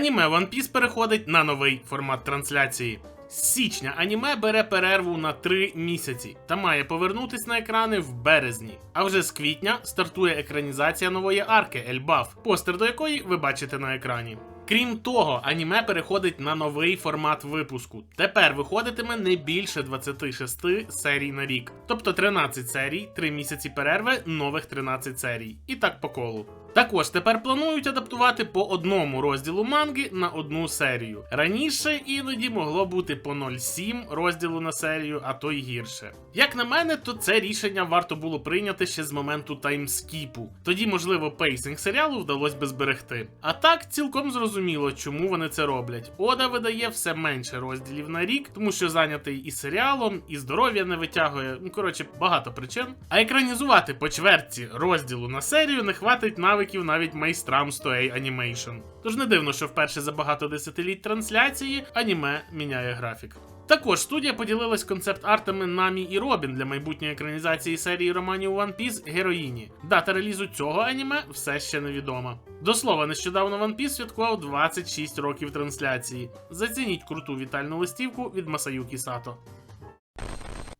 Аніме One Piece переходить на новий формат трансляції. З січня аніме бере перерву на 3 місяці та має повернутись на екрани в березні. А вже з квітня стартує екранізація нової арки Ельбаф, постер до якої ви бачите на екрані. Крім того, аніме переходить на новий формат випуску. Тепер виходитиме не більше 26 серій на рік, тобто 13 серій, 3 місяці перерви, нових 13 серій. І так по колу. Також тепер планують адаптувати по одному розділу манги на одну серію. Раніше іноді могло бути по 0,7 розділу на серію, а то й гірше. Як на мене, то це рішення варто було прийняти ще з моменту таймскіпу. Тоді, можливо, пейсинг серіалу вдалося би зберегти. А так цілком зрозуміло, чому вони це роблять. Ода видає все менше розділів на рік, тому що зайнятий і серіалом, і здоров'я не витягує. Ну коротше, багато причин. А екранізувати по чверті розділу на серію не хватить навиків навіть майстрам з Toei Animation. Тож не дивно, що вперше за багато десятиліть трансляції аніме міняє графік. Також студія поділилась концепт-артами Намі і Робін для майбутньої екранізації серії романів One Piece Героїні. Дата релізу цього аніме все ще невідома. До слова, нещодавно One Piece святкував 26 років трансляції. Зацініть круту вітальну листівку від Масаюкі Сато.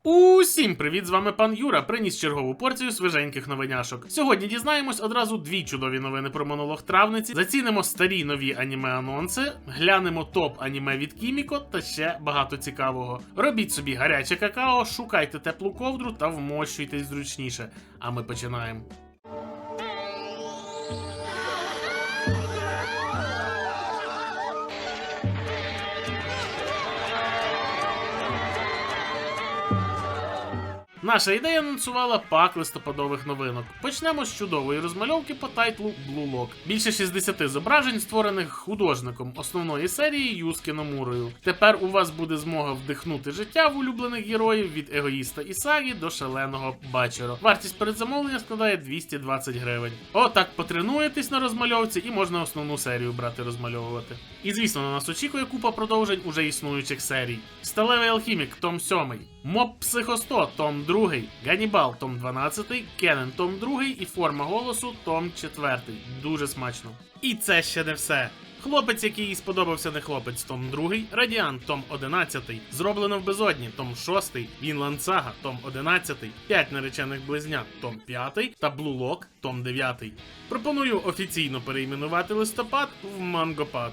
Усім привіт! З вами пан Юра. Приніс чергову порцію свіженьких новиняшок. Сьогодні дізнаємось одразу дві чудові новини про монолог травниці. Зацінимо старі нові аніме анонси, глянемо топ аніме від Кіміко та ще багато цікавого. Робіть собі гаряче какао, шукайте теплу ковдру та вмощуйтесь зручніше. А ми починаємо. Наша ідея анонсувала пак листопадових новинок. Почнемо з чудової розмальовки по тайтлу Blue Lock. Більше 60 зображень, створених художником основної серії Юскі Номурою. Тепер у вас буде змога вдихнути життя в улюблених героїв від егоїста Ісагі до шаленого бачеро. Вартість передзамовлення складає 220 гривень. Отак потренуєтесь на розмальовці і можна основну серію брати розмальовувати. І звісно, на нас очікує купа продовжень уже існуючих серій. Сталевий алхімік, Том 7, Моб Психо 100, Том 2, Ганібал, Том 12, Кенен, Том 2 і Форма голосу, Том 4. Дуже смачно. І це ще не все. Хлопець, який сподобався не хлопець, Том 2, Радіант, Том 11, Зроблено в безодні, Том 6, Вінланд Сага, Том 11, 5 наречених близнят, Том 5 та Lock, Том 9. Пропоную офіційно перейменувати листопад в Мангопад.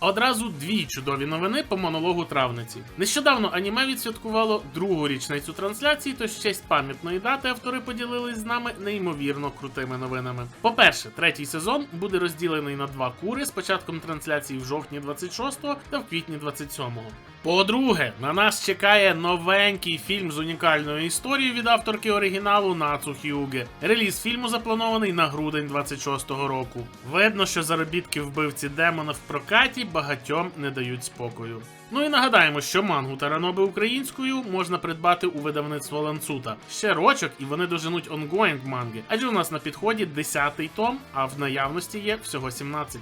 Одразу дві чудові новини по монологу травниці. Нещодавно аніме відсвяткувало другу річницю трансляції, тож в честь пам'ятної дати автори поділились з нами неймовірно крутими новинами. По-перше, третій сезон буде розділений на два кури з початком трансляції в жовтні 26-го та в квітні 27-го. По-друге, на нас чекає новенький фільм з унікальною історією від авторки оригіналу Нацу Хюге. Реліз фільму запланований на грудень 26-го року. Видно, що заробітки вбивці демона в прокаті багатьом не дають спокою. Ну і нагадаємо, що мангу та раноби українською можна придбати у видавництво Ланцута. Ще рочок, і вони доженуть онгоїнг манги, адже у нас на підході 10-й том, а в наявності є всього 17.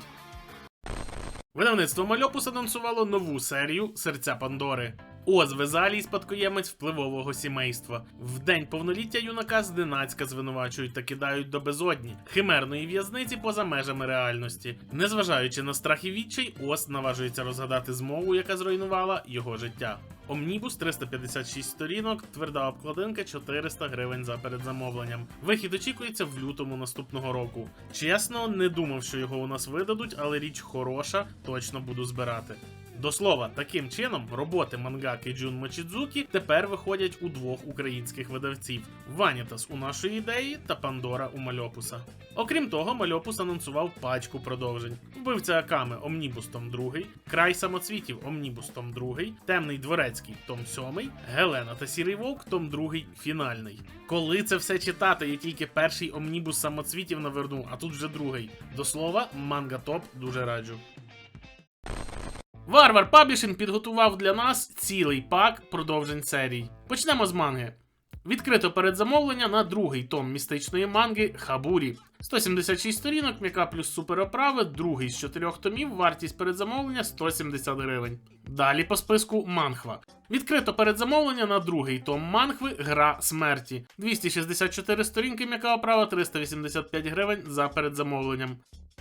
Видавництво Мальопус анонсувало нову серію Серця Пандори. Оз Везалій спадкоємець впливового сімейства. В день повноліття юнака зненацька звинувачують та кидають до безодні химерної в'язниці поза межами реальності. Незважаючи на страх і відчай, Оз наважується розгадати змову, яка зруйнувала його життя. Омнібус 356 сторінок, тверда обкладинка 400 гривень за передзамовленням. Вихід очікується в лютому наступного року. Чесно, не думав, що його у нас видадуть, але річ хороша, точно буду збирати. До слова, таким чином роботи мангаки Джун Мочідзукі тепер виходять у двох українських видавців: Ванітас у нашої ідеї та Пандора у Мальопуса. Окрім того, Мальопус анонсував пачку продовжень: Вбивця Аками Омнібус Том 2, Край самоцвітів Омнібус Том 2, Темний Дворецький Том 7, Гелена та Сірий Вовк Том 2 фінальний. Коли це все читати, я тільки перший омнібус самоцвітів навернув, а тут вже другий. До слова, манга топ дуже раджу. Варвар Паблішинг підготував для нас цілий пак продовжень серій. Почнемо з манги. Відкрито передзамовлення на другий том містичної манги Хабурі. 176 сторінок, м'яка плюс супероправи, другий з чотирьох томів, вартість передзамовлення 170 гривень. Далі по списку Манхва. Відкрито передзамовлення на другий том Манхви Гра смерті. 264 сторінки, м'яка оправа 385 гривень за передзамовленням.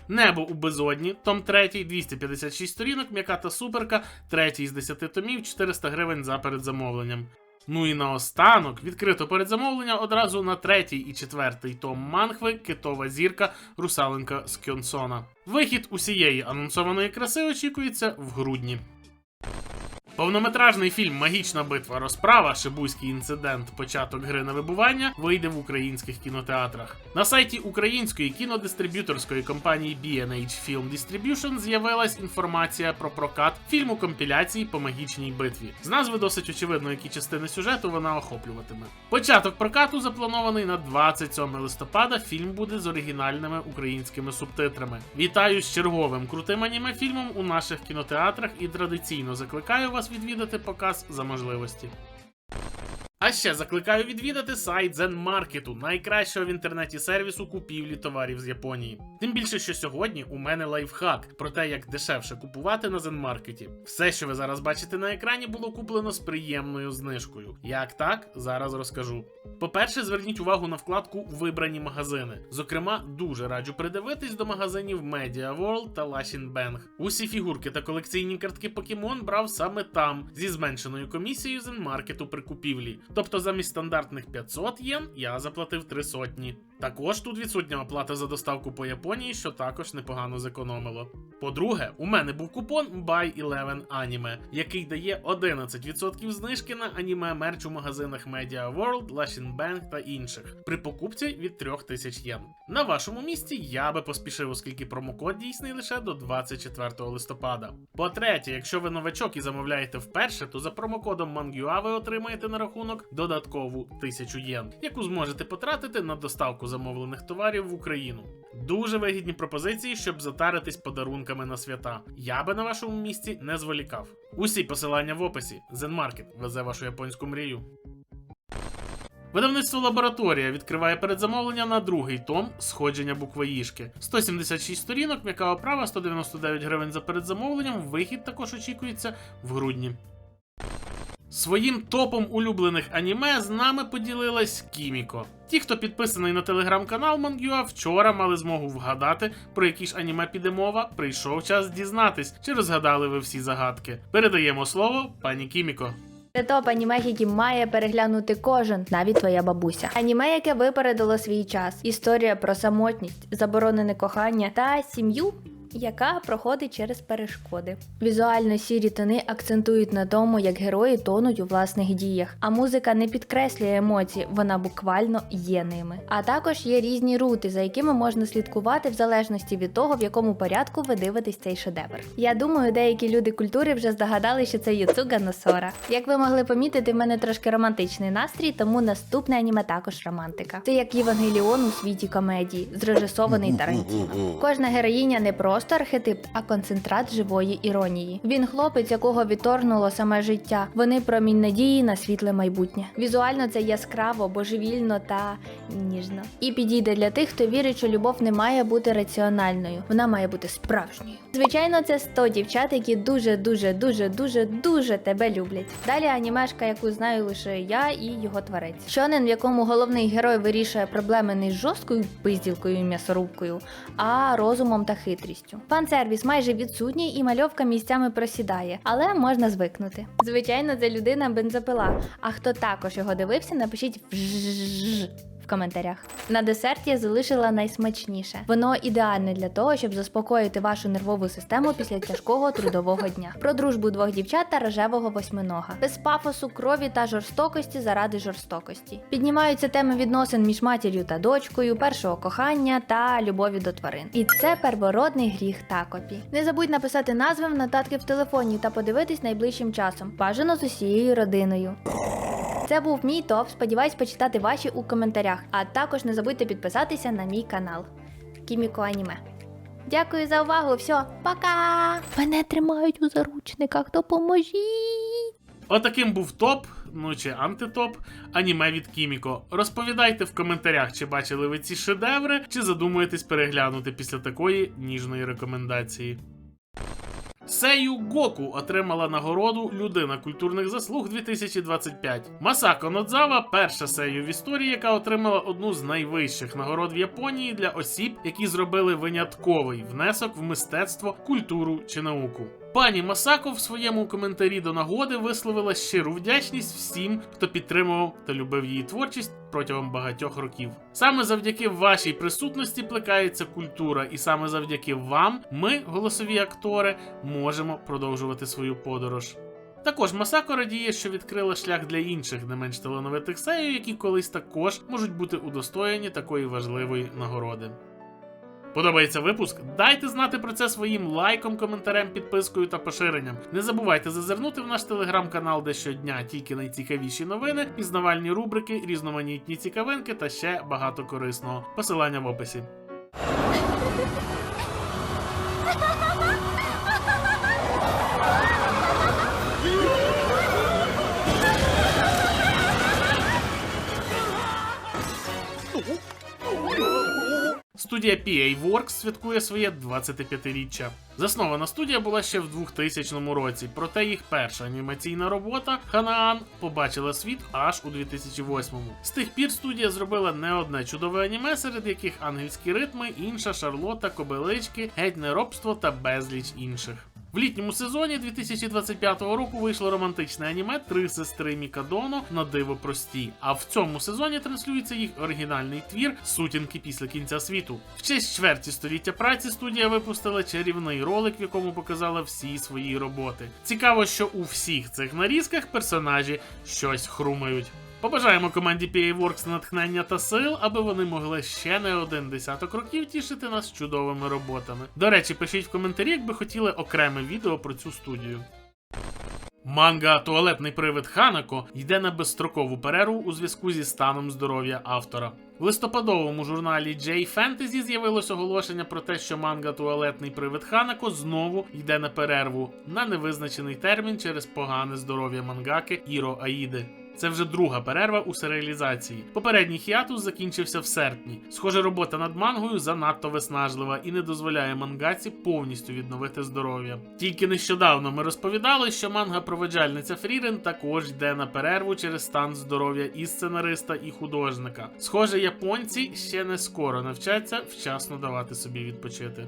Небо у безодні, том 3, 256 сторінок, м'яка та суперка, третій з 10 томів, 400 гривень за передзамовленням. Ну і наостанок відкрито передзамовлення одразу на третій і четвертий том Манхви, Китова зірка, Русаленка з Кьонсона. Вихід усієї анонсованої краси очікується в грудні. Повнометражний фільм Магічна битва розправа Шибузький інцидент. Початок гри на вибування вийде в українських кінотеатрах. На сайті української кінодистриб'юторської компанії B&H Film Distribution з'явилась інформація про прокат фільму компіляції по магічній битві. З назви досить очевидно, які частини сюжету вона охоплюватиме. Початок прокату запланований на 27 листопада. Фільм буде з оригінальними українськими субтитрами. Вітаю з черговим крутим аніме фільмом у наших кінотеатрах і традиційно закликаю вас відвідати показ за можливості. А ще закликаю відвідати сайт ZenMarket, найкращого в інтернеті сервісу купівлі товарів з Японії. Тим більше, що сьогодні у мене лайфхак про те, як дешевше купувати на ZenMarket. Все, що ви зараз бачите на екрані, було куплено з приємною знижкою. Як так, зараз розкажу. По-перше, зверніть увагу на вкладку Вибрані магазини. Зокрема, дуже раджу придивитись до магазинів Media World та Lashin Bang. Усі фігурки та колекційні картки Покемон брав саме там, зі зменшеною комісією ZenMarket при купівлі. Тобто замість стандартних 500 єн я заплатив 3 сотні. Також тут відсутня оплата за доставку по Японії, що також непогано зекономило. По-друге, у мене був купон Buy 11 Anime, який дає 11% знижки на аніме мерч у магазинах Media World, Lashin Bang та інших при покупці від 3000 єн. На вашому місці я би поспішив, оскільки промокод дійсний лише до 24 листопада. По-третє, якщо ви новачок і замовляєте вперше, то за промокодом MANGUA ви отримаєте на рахунок додаткову 1000 єн, яку зможете потратити на доставку замовлених товарів в Україну. Дуже вигідні пропозиції, щоб затаритись подарунками на свята. Я би на вашому місці не зволікав. Усі посилання в описі. Zenmarket везе вашу японську мрію. Видавництво лабораторія відкриває передзамовлення на другий том сходження буквоїшки. 176 сторінок, м'яка оправа, 199 гривень за передзамовленням. Вихід також очікується в грудні. Своїм топом улюблених аніме з нами поділилась Кіміко. Ті, хто підписаний на телеграм-канал Мангюа, вчора мали змогу вгадати, про які ж аніме піде мова. Прийшов час дізнатись, чи розгадали ви всі загадки. Передаємо слово пані Кіміко. Це топ аніме, які має переглянути кожен, навіть твоя бабуся. Аніме, яке випередило свій час. Історія про самотність, заборонене кохання та сім'ю. Яка проходить через перешкоди. Візуально сірі тони акцентують на тому, як герої тонуть у власних діях, а музика не підкреслює емоції, вона буквально є ними. А також є різні рути, за якими можна слідкувати в залежності від того, в якому порядку ви дивитесь цей шедевр. Я думаю, деякі люди культури вже здогадали, що це Юцуга Носора. Як ви могли помітити, в мене трошки романтичний настрій, тому наступне аніме також романтика. Це як Євангеліон у світі комедії, зрежисований Тарантіно. Кожна героїня не просто архетип, а концентрат живої іронії. Він хлопець, якого відторгнуло саме життя. Вони промінь надії на світле майбутнє. Візуально це яскраво, божевільно та ніжно. І підійде для тих, хто вірить, що любов не має бути раціональною, вона має бути справжньою. Звичайно, це 100 дівчат, які дуже, дуже, дуже, дуже, дуже тебе люблять. Далі анімешка, яку знаю лише я і його творець. Шонен, в якому головний герой вирішує проблеми не з жорсткою пизділкою і м'ясорубкою, а розумом та хитрістю. Фан-сервіс майже відсутній і мальовка місцями просідає, але можна звикнути. Звичайно, це людина бензопила. А хто також його дивився, напишіть в коментарях. На десерт я залишила найсмачніше. Воно ідеальне для того, щоб заспокоїти вашу нервову систему після тяжкого трудового дня. Про дружбу двох дівчат та рожевого восьминога, без пафосу, крові та жорстокості заради жорстокості. Піднімаються теми відносин між матір'ю та дочкою, першого кохання та любові до тварин. І це первородний гріх такопі. Не забудь написати назви в нотатки в телефоні та подивитись найближчим часом. Бажано з усією родиною. Це був мій топ. Сподіваюсь почитати ваші у коментарях. А також не забудьте підписатися на мій канал Кіміко Аніме. Дякую за увагу. Все, пока! Мене тримають у заручниках. Допоможіть! Отаким був топ, ну чи антитоп, аніме від Кіміко. Розповідайте в коментарях, чи бачили ви ці шедеври, чи задумуєтесь переглянути після такої ніжної рекомендації. Сею Гоку отримала нагороду Людина культурних заслуг 2025. Масако Нодзава перша сею в історії, яка отримала одну з найвищих нагород в Японії для осіб, які зробили винятковий внесок в мистецтво, культуру чи науку. Пані Масако в своєму коментарі до нагоди висловила щиру вдячність всім, хто підтримував та любив її творчість протягом багатьох років. Саме завдяки вашій присутності плекається культура, і саме завдяки вам, ми, голосові актори, можемо продовжувати свою подорож. Також Масако радіє, що відкрила шлях для інших не менш талановитих сею, які колись також можуть бути удостоєні такої важливої нагороди. Подобається випуск? Дайте знати про це своїм лайком, коментарем, підпискою та поширенням. Не забувайте зазирнути в наш телеграм-канал, де щодня тільки найцікавіші новини, пізнавальні рубрики, різноманітні цікавинки та ще багато корисного. Посилання в описі. Студія PA Works святкує своє 25-річчя. Заснована студія була ще в 2000 році, проте їх перша анімаційна робота Ханаан побачила світ аж у 2008-му. З тих пір студія зробила не одне чудове аніме, серед яких ангельські ритми, інша Шарлота, Кобелички, геть неробство та безліч інших. В літньому сезоні 2025 року вийшло романтичне аніме Три сестри Мікадоно на диво прості. А в цьому сезоні транслюється їх оригінальний твір Сутінки після кінця світу. В честь чверті століття праці студія випустила чарівний ролик, в якому показала всі свої роботи. Цікаво, що у всіх цих нарізках персонажі щось хрумають. Побажаємо команді PA Works натхнення та сил, аби вони могли ще не один десяток років тішити нас чудовими роботами. До речі, пишіть в коментарі, якби хотіли окреме відео про цю студію. Манга Туалетний привид Ханако йде на безстрокову перерву у зв'язку зі станом здоров'я автора. В листопадовому журналі J Fantasy з'явилось оголошення про те, що манга Туалетний привид Ханако знову йде на перерву на невизначений термін через погане здоров'я мангаки Іро Аїди. Це вже друга перерва у серіалізації. Попередній хіатус закінчився в серпні. Схоже, робота над мангою занадто виснажлива і не дозволяє мангаці повністю відновити здоров'я. Тільки нещодавно ми розповідали, що манга-проведжальниця Фрірен також йде на перерву через стан здоров'я і сценариста, і художника. Схоже, японці ще не скоро навчаться вчасно давати собі відпочити.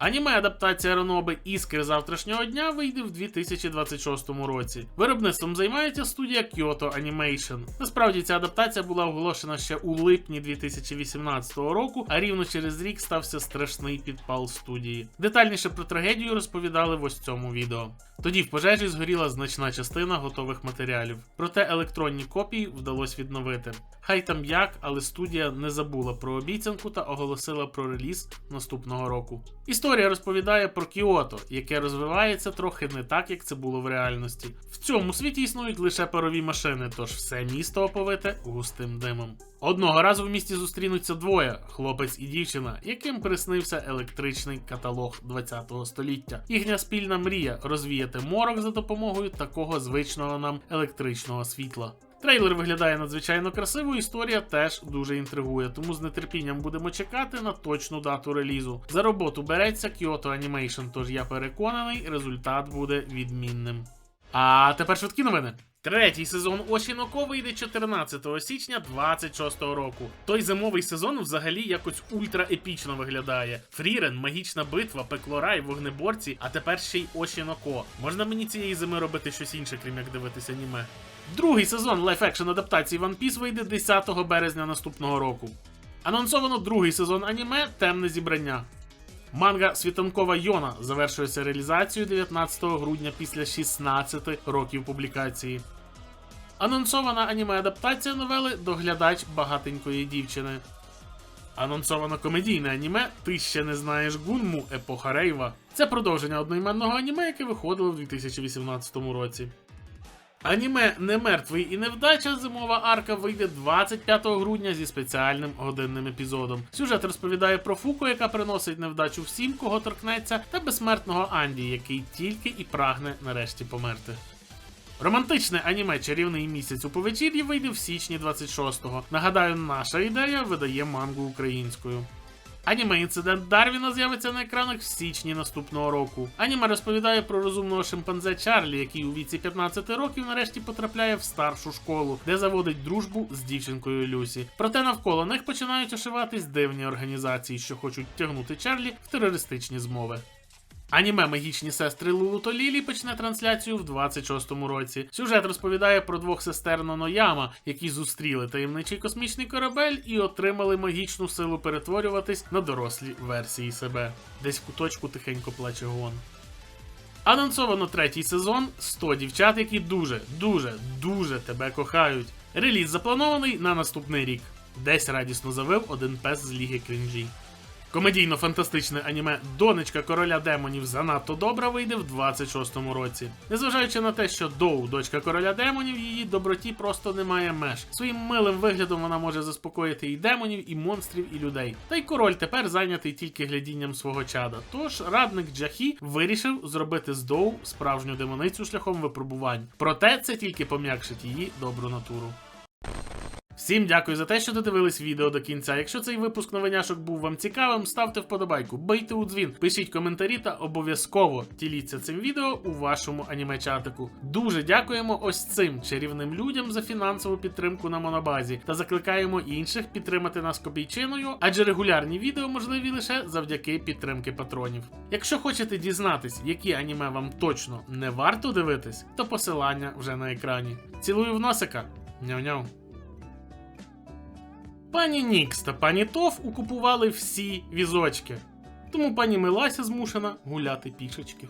Аніме адаптація Роноби Іскри завтрашнього дня вийде в 2026 році. Виробництвом займається студія Kyoto Animation. Насправді ця адаптація була оголошена ще у липні 2018 року, а рівно через рік стався страшний підпал студії. Детальніше про трагедію розповідали в ось цьому відео. Тоді в пожежі згоріла значна частина готових матеріалів, проте електронні копії вдалося відновити. Хай там як, але студія не забула про обіцянку та оголосила про реліз наступного року. Історія розповідає про Кіото, яке розвивається трохи не так, як це було в реальності. В цьому світі існують лише парові машини, тож все місто оповите густим димом. Одного разу в місті зустрінуться двоє хлопець і дівчина, яким приснився електричний каталог 20-го століття. Їхня спільна мрія розвіяти морок за допомогою такого звичного нам електричного світла. Трейлер виглядає надзвичайно красиво, історія теж дуже інтригує, тому з нетерпінням будемо чекати на точну дату релізу. За роботу береться Kyoto Animation, тож я переконаний, результат буде відмінним. А тепер швидкі новини. Третій сезон Ошіноко вийде 14 січня 26-го року. Той зимовий сезон взагалі якось ультра епічно виглядає. Фрірен, магічна битва, пеклорай, вогнеборці, а тепер ще й Ошіноко. Можна мені цієї зими робити щось інше, крім як дивитися аніме. Другий сезон лайф-екшн адаптації One Piece вийде 10 березня наступного року. Анонсовано другий сезон аніме Темне зібрання. Манга Світанкова Йона завершує серіалізацію 19 грудня після 16 років публікації. Анонсована аніме-адаптація новели Доглядач багатенької дівчини. Анонсовано комедійне аніме Ти ще не знаєш Гунму Епоха Рейва. Це продовження одноіменного аніме, яке виходило в 2018 році. Аніме Не мертвий і невдача зимова арка вийде 25 грудня зі спеціальним годинним епізодом. Сюжет розповідає про Фуко, яка приносить невдачу всім, кого торкнеться, та безсмертного Анді, який тільки і прагне нарешті померти. Романтичне аніме Чарівний місяць у повечір'ї вийде в січні 26-го. Нагадаю, наша ідея видає мангу українською. Аніме інцидент Дарвіна з'явиться на екранах в січні наступного року. Аніме розповідає про розумного шимпанзе Чарлі, який у віці 15 років нарешті потрапляє в старшу школу, де заводить дружбу з дівчинкою Люсі. Проте навколо них починають ошиватись дивні організації, що хочуть тягнути Чарлі в терористичні змови. Аніме Магічні сестри Лулу та Лілі почне трансляцію в 26-му році. Сюжет розповідає про двох сестер Нонояма, які зустріли таємничий космічний корабель і отримали магічну силу перетворюватись на дорослі версії себе. Десь в куточку тихенько плаче гон. Анонсовано третій сезон 100 дівчат, які дуже, дуже, дуже тебе кохають. Реліз запланований на наступний рік. Десь радісно завив один пес з ліги крінжі. Комедійно-фантастичне аніме Донечка короля демонів занадто добра вийде в 26-му році. Незважаючи на те, що Доу, дочка короля демонів, її доброті просто немає меж. Своїм милим виглядом вона може заспокоїти і демонів, і монстрів, і людей. Та й король тепер зайнятий тільки глядінням свого чада. Тож радник Джахі вирішив зробити з Доу справжню демоницю шляхом випробувань. Проте це тільки пом'якшить її добру натуру. Всім дякую за те, що додивились відео до кінця. Якщо цей випуск новиняшок був вам цікавим, ставте вподобайку, бийте у дзвін, пишіть коментарі та обов'язково діліться цим відео у вашому аніме-чатику. Дуже дякуємо ось цим чарівним людям за фінансову підтримку на монобазі та закликаємо інших підтримати нас копійчиною, адже регулярні відео можливі лише завдяки підтримки патронів. Якщо хочете дізнатись, які аніме вам точно не варто дивитись, то посилання вже на екрані. Цілую в носика. Няу-няу. Пані Нікс та пані Тоф укупували всі візочки. Тому пані Милася змушена гуляти пішечки.